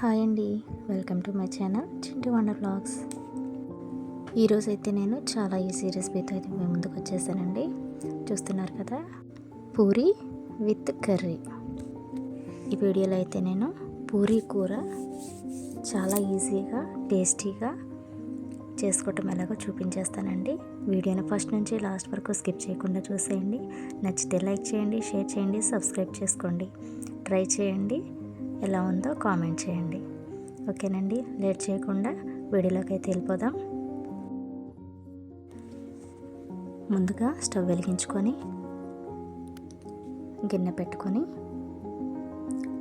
Hi అండి. Welcome to my channel Chinti wonder blogs ఈరోజైతే నేను చాలా ఈజీ రెసిపీతో అయితే మేము ముందుకు వచ్చేసానండి. చూస్తున్నారు కదా? Puri with curry. ఈ వీడియోలో అయితే నేను పూరీ కూర చాలా ఈజీగా టేస్టీగా చేసుకోవటం ఎలాగో చూపించేస్తానండి. వీడియోని ఫస్ట్ నుంచి లాస్ట్ వరకు స్కిప్ చేయకుండా చూసేయండి. నచ్చితే లైక్ చేయండి షేర్ చేయండి సబ్స్క్రైబ్ చేసుకోండి. ట్రై చేయండి. ఎలా ఉందో కామెంట్ చేయండి. ఓకేనండి లేట్ చేయకుండా వీడియోలోకి అయితే వెళ్ళిపోదాం. ముందుగా స్టవ్ వెలిగించుకొని గిన్నె పెట్టుకొని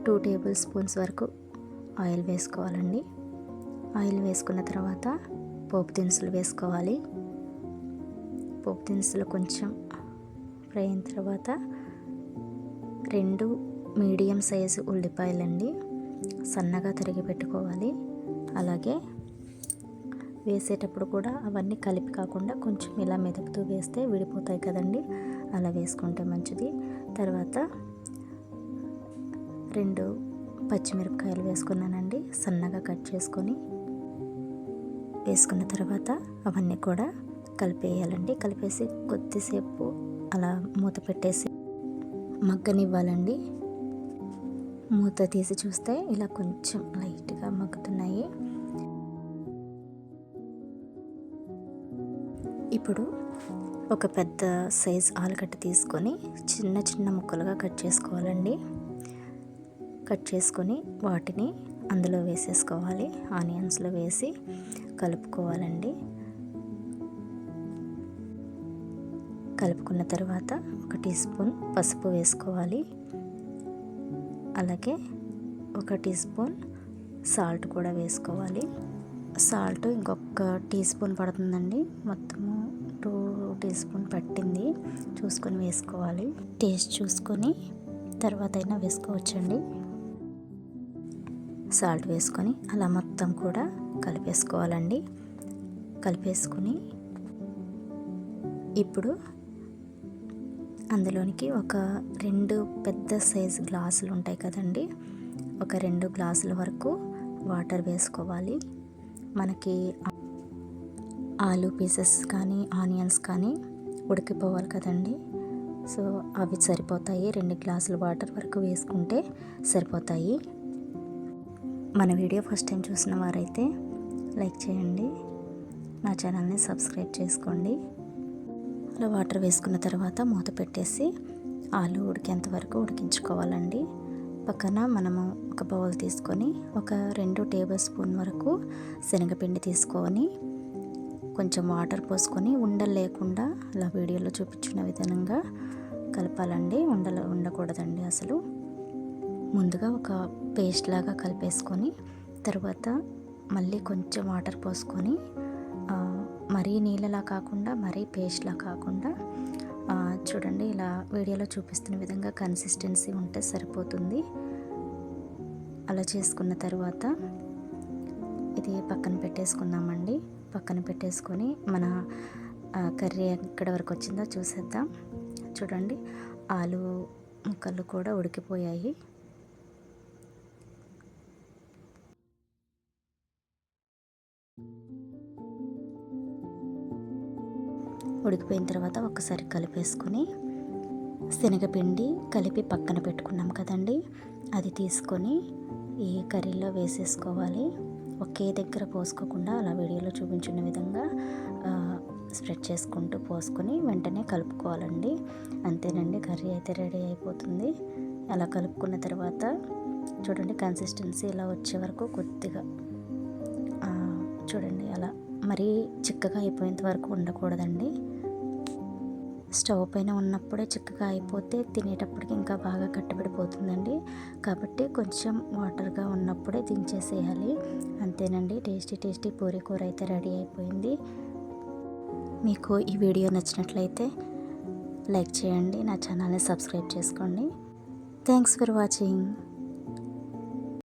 టూ టేబుల్ స్పూన్స్ వరకు ఆయిల్ వేసుకోవాలండి. ఆయిల్ వేసుకున్న తర్వాత పోపు దినుసులు వేసుకోవాలి. పోపు దినుసులు కొంచెం ఫ్రై అయిన తర్వాత రెండు మీడియం సైజు ఉల్లిపాయలండి. సన్నగా తరిగి పెట్టుకోవాలి. అలాగే వేసేటప్పుడు కూడా అవన్నీ కలిపి కాకుండా కొంచెం ఇలా మెదుపుతూ వేస్తే విడిపోతాయి కదండి. అలా వేసుకుంటే మంచిది. తర్వాత రెండు పచ్చిమిరపకాయలు వేసుకున్నానండి. సన్నగా కట్ చేసుకొని వేసుకున్న తర్వాత అవన్నీ కూడా కలిపేయాలండి. కలిపేసి కొద్దిసేపు అలా మూత పెట్టేసి మగ్గనివ్వాలండి. మూత తీసి చూస్తే ఇలా కొంచెం లైట్గా మగ్గుతున్నాయి. ఇప్పుడు ఒక పెద్ద సైజ్ ఆలుగడ్డ తీసుకొని చిన్న చిన్న ముక్కలుగా కట్ చేసుకోవాలండి. కట్ చేసుకొని వాటిని అందులో వేసేసుకోవాలి. ఆనియన్స్లో వేసి కలుపుకోవాలండి. కలుపుకున్న తర్వాత ఒక టీ స్పూన్ పసుపు వేసుకోవాలి. అలాగే ఒక టీ స్పూన్ సాల్ట్ కూడా వేసుకోవాలి. సాల్ట్ ఇంకొక టీ స్పూన్ పడుతుందండి. మొత్తము టూ టీ స్పూన్ పట్టింది. చూసుకొని వేసుకోవాలి. టేస్ట్ చూసుకొని తర్వాత అయినా వేసుకోవచ్చండి. సాల్ట్ వేసుకొని అలా మొత్తం కూడా కలిపేసుకోవాలండి. కలిపేసుకుని ఇప్పుడు అందులోనికి ఒక రెండు పెద్ద సైజ్ గ్లాసులు ఉంటాయి కదండి. ఒక రెండు గ్లాసుల వరకు వాటర్ వేసుకోవాలి. మనకి ఆలు పీసెస్ కానీ ఆనియన్స్ కానీ ఉడికిపోవాలి కదండి. సో అవి సరిపోతాయి. రెండు గ్లాసుల వాటర్ వరకు వేసుకుంటే సరిపోతాయి. మన వీడియో ఫస్ట్ టైం చూసిన వారైతే లైక్ చేయండి. నా ఛానల్ని సబ్స్క్రైబ్ చేసుకోండి. అలా వాటర్ వేసుకున్న తర్వాత మూత పెట్టేసి ఆలు ఉడికేంత వరకు ఉడికించుకోవాలండి. పక్కన మనము ఒక బౌల్ తీసుకొని ఒక రెండు టేబుల్ స్పూన్ వరకు శనగపిండి తీసుకొని కొంచెం వాటర్ పోసుకొని ఉండలు లేకుండా అలా వీడియోలో చూపించిన విధంగా కలపాలండి. ఉండలు ఉండకూడదండి అసలు. ముందుగా ఒక పేస్ట్ లాగా కలిపేసుకొని తర్వాత మళ్ళీ కొంచెం వాటర్ పోసుకొని మరీ నీళ్ళలా కాకుండా మరీ పేస్ట్లా కాకుండా చూడండి ఇలా వీడియోలో చూపిస్తున్న విధంగా కన్సిస్టెన్సీ ఉంటే సరిపోతుంది. అలా చేసుకున్న తర్వాత ఇది పక్కన పెట్టేసుకుందామండి. పక్కన పెట్టేసుకొని మన కర్రీ ఎక్కడి వరకు వచ్చిందో చూసేద్దాం. చూడండి ఆలు ముక్కలు కూడా ఉడికిపోయాయి. ఉడికిపోయిన తర్వాత ఒకసారి కలిపేసుకొని శనగపిండి కలిపి పక్కన పెట్టుకున్నాం కదండి. అది తీసుకొని ఈ కర్రీలో వేసేసుకోవాలి. ఒకే దగ్గర పోసుకోకుండా అలా వీడియోలో చూపించిన విధంగా స్ప్రెడ్ చేసుకుంటూ పోసుకొని వెంటనే కలుపుకోవాలండి. అంతేనండి కర్రీ అయితే రెడీ అయిపోతుంది. అలా కలుపుకున్న తర్వాత చూడండి కన్సిస్టెన్సీ ఇలా వచ్చే వరకు కొద్దిగా చూడండి అలా మరీ చిక్కగా అయిపోయేంత వరకు ఉండకూడదండి. స్టవ్ పైన ఉన్నప్పుడే చిక్కగా అయిపోతే తినేటప్పటికి ఇంకా బాగా కట్టబడిపోతుందండి. కాబట్టి కొంచెం వాటర్గా ఉన్నప్పుడే దించేసేయాలి. అంతేనండి. టేస్టీ టేస్టీ పూరి కూర అయితే రెడీ అయిపోయింది. మీకు ఈ వీడియో నచ్చినట్లయితే లైక్ చేయండి నా ఛానల్ని సబ్స్క్రైబ్ చేసుకోండి. Thanks for watching.